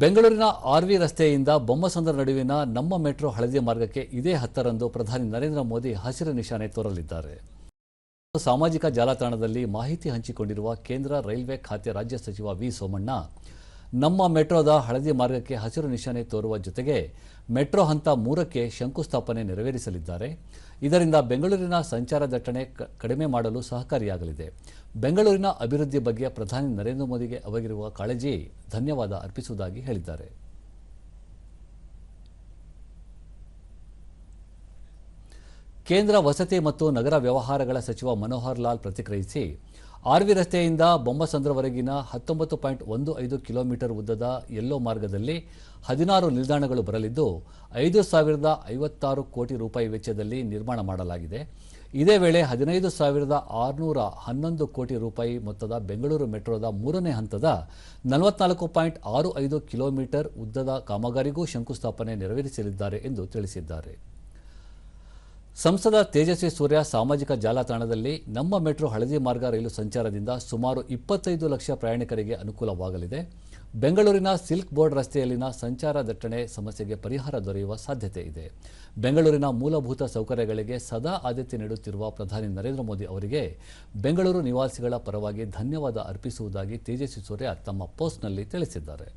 ಬೆಂಗಳೂರಿನ ಆರ್ವಿ ರಸ್ತೆಯಿಂದ ಬೊಮ್ಮಸಂದ್ರ ನಡುವಿನ ನಮ್ಮ ಮೆಟ್ರೋ ಹಳದಿ ಮಾರ್ಗಕ್ಕೆ ಇದೇ ಹತ್ತರಂದು ಪ್ರಧಾನಿ ನರೇಂದ್ರ ಮೋದಿ ಹಸಿರು ನಿಶಾನೆ ತೋರಲಿದ್ದಾರೆ. ಸಾಮಾಜಿಕ ಜಾಲತಾಣದಲ್ಲಿ ಮಾಹಿತಿ ಹಂಚಿಕೊಂಡಿರುವ ಕೇಂದ್ರ ರೈಲ್ವೆ ಖಾತೆ ರಾಜ್ಯ ಸಚಿವ ವಿ ಸೋಮಣ್ಣ ನಮ್ಮ ಮೆಟ್ರೋದ ಹಳದಿ ಮಾರ್ಗಕ್ಕೆ ಹಸಿರು ನಿಶಾನೆ ತೋರುವ ಜೊತೆಗೆ ಮೆಟ್ರೋ ಹಂತ ಮೂರಕ್ಕೆ ಶಂಕುಸ್ಥಾಪನೆ ನೆರವೇರಿಸಲಿದ್ದಾರೆ. ಇದರಿಂದ ಬೆಂಗಳೂರಿನ ಸಂಚಾರ ದಟ್ಟಣೆ ಕಡಿಮೆ ಮಾಡಲು ಸಹಕಾರಿಯಾಗಲಿದೆ. ಬೆಂಗಳೂರಿನ ಅಭಿವೃದ್ಧಿ ಬಗ್ಗೆ ಪ್ರಧಾನಿ ನರೇಂದ್ರ ಮೋದಿಗೆ ಅವಗಿರುವ ಕಾಳಜಿ ಧನ್ಯವಾದ ಅರ್ಪಿಸುವುದಾಗಿ ಹೇಳಿದ್ದಾರೆ. ಕೇಂದ್ರ ವಸತಿ ಮತ್ತು ನಗರ ವ್ಯವಹಾರಗಳ ಸಚಿವ ಮನೋಹರ್ ಲಾಲ್ ಪ್ರತಿಕ್ರಿಯಿಸಿ ಆರ್ವಿ ರಸ್ತೆಯಿಂದ ಬೊಮ್ಮಸಂದ್ರವರೆಗಿನ ಹತ್ತೊಂಬತ್ತು ಪಾಯಿಂಟ್ ಒಂದು ಐದು ಕಿಲೋಮೀಟರ್ ಉದ್ದದ ಎಲ್ಲೋ ಮಾರ್ಗದಲ್ಲಿ ಹದಿನಾರು ನಿಲ್ದಾಣಗಳು ಬರಲಿದ್ದು, ಐದು ಸಾವಿರದ ಐವತ್ತಾರು ಕೋಟಿ ರೂಪಾಯಿ ವೆಚ್ಚದಲ್ಲಿ ನಿರ್ಮಾಣ ಮಾಡಲಾಗಿದೆ. ಇದೇ ವೇಳೆ ಹದಿನೈದು ಸಾವಿರದ ಆರುನೂರ ಹನ್ನೊಂದು ಕೋಟಿ ರೂಪಾಯಿ ಮೊತ್ತದ ಬೆಂಗಳೂರು ಮೆಟ್ರೋದ ಮೂರನೇ ಹಂತದ ನಲವತ್ನಾಲ್ಕು ಪಾಯಿಂಟ್ ಆರು ಐದು ಕಿಲೋಮೀಟರ್ ಉದ್ದದ ಕಾಮಗಾರಿಗೂ ಶಂಕುಸ್ಥಾಪನೆ ನೆರವೇರಿಸಲಿದ್ದಾರೆ ಎಂದು ತಿಳಿಸಿದ್ದಾರೆ. ಸಂಸದ ತೇಜಸ್ವಿ ಸೂರ್ಯ ಸಾಮಾಜಿಕ ಜಾಲತಾಣದಲ್ಲಿ ನಮ್ಮ ಮೆಟ್ರೋ ಹಳದಿ ಮಾರ್ಗ ರೈಲು ಸಂಚಾರದಿಂದ ಸುಮಾರು ಇಪ್ಪತ್ತೈದು ಲಕ್ಷ ಪ್ರಯಾಣಿಕರಿಗೆ ಅನುಕೂಲವಾಗಲಿದೆ. ಬೆಂಗಳೂರಿನ ಸಿಲ್ಕ್ ಬೋರ್ಡ್ ರಸ್ತೆಯಲ್ಲಿನ ಸಂಚಾರ ದಟ್ಟಣೆ ಸಮಸ್ಯೆಗೆ ಪರಿಹಾರ ದೊರೆಯುವ ಸಾಧ್ಯತೆ ಇದೆ. ಬೆಂಗಳೂರಿನ ಮೂಲಭೂತ ಸೌಕರ್ಯಗಳಿಗೆ ಸದಾ ಆದ್ಯತೆ ನೀಡುತ್ತಿರುವ ಪ್ರಧಾನಿ ನರೇಂದ್ರ ಮೋದಿ ಅವರಿಗೆ ಬೆಂಗಳೂರು ನಿವಾಸಿಗಳ ಪರವಾಗಿ ಧನ್ಯವಾದ ಅರ್ಪಿಸುವುದಾಗಿ ತೇಜಸ್ವಿ ಸೂರ್ಯ ತಮ್ಮ ಪೋಸ್ಟ್ನಲ್ಲಿ ತಿಳಿಸಿದ್ದಾರೆ.